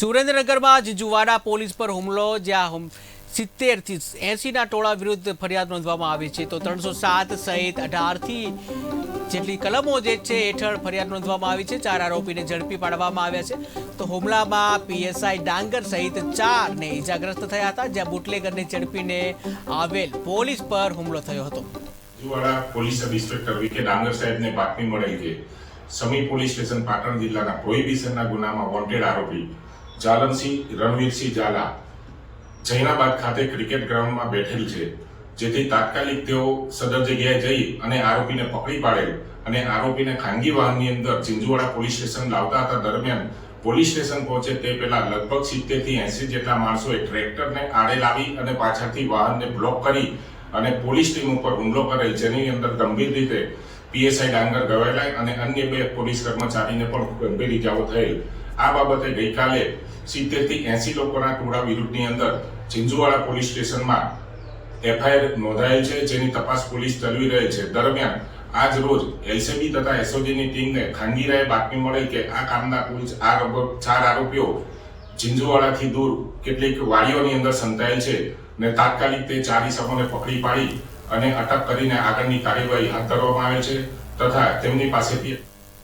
સુરેન્દ્રનગરમાં જ જુવાડા પોલીસ પર હુમલો, જ્યાં સિત્તેરથી એંસીના ટોળા વિરુદ્ધ ફરિયાદ નોંધવામાં આવી છે. તો ત્રણસો સાત સહિત અઢારથી જેટલી કલમો જે છે હેઠળ ફરિયાદ નોંધવામાં આવી છે. ચાર આરોપીને ઝડપી પાડવામાં આવ્યા છે. તો હુમલામાં પીએસઆઈ ડાંગર સહિત ચારને ઈજાગ્રસ્ત થયા હતા, જ્યાં બુટલેગરને ઝડપીને આવેલ પોલીસ પર હુમલો થયો હતો. Juvada police sub inspector V K Dangar સાહેબને બાતમી મળેલ કે સમી પોલીસ સ્ટેશન પાટણ જિલ્લાના પ્રોહિબિશનના ગુનામાં વોન્ટેડ આરોપી જાલનસિંહ, રણવીરસિંહ ઝાલા જૈનાબાદ ખાતે ક્રિકેટ ગ્રાઉન્ડમાં બેઠેલ છે, જેથી તાત્કાલિક તેઓ સદર જગ્યાએ જઈ અને આરોપીને પકડી પાડેલ અને આરોપીને ખાનગી વાહનની અંદર ચિંજુવાડા પોલીસ સ્ટેશન લાવતા હતા. દરમિયાન પોલીસ સ્ટેશન પહોંચે તે પહેલા લગભગ સિત્તેરથી એસી જેટલા માણસોએ ટ્રેક્ટરને આડે લાવી અને પાછળથી વાહનને બ્લોક કરી અને પોલીસ ટીમ ઉપર હુમલો કરેલ, જેની અંદર ગંભીર રીતે પીએસઆઈ ડાંગર ગવાયેલા અને અન્ય બે પોલીસ કર્મચારીને પણ ગંભીર ઇજાઓ થયેલ. આ બાબતે ગઈકાલે સિત્તેરથી એસી લોકોના ટોળા વિરુદ્ધની અંદર ચિંજુવાડા પોલીસ સ્ટેશનમાં એફઆઈઆર નોંધાયેલ છે, જેની તપાસ પોલીસ ચલાવી રહી છે. દરમિયાન આજ રોજ એલસીબી તથા એસઓજીની ટીમને ખાનગીરાએ બાતમી મળી કે આ કામના કુલ ચાર આરોપીઓ ઝીંઝુવાડાથી દૂર કેટલીક વાડીઓની અંદર સંતાયેલ છે ને તાત્કાલિક તે ચાર ઇસમોને પકડી પાડી અને અટક કરીને આગળની કાર્યવાહી હાથ ધરવામાં આવે છે તથા તેમની પાસેથી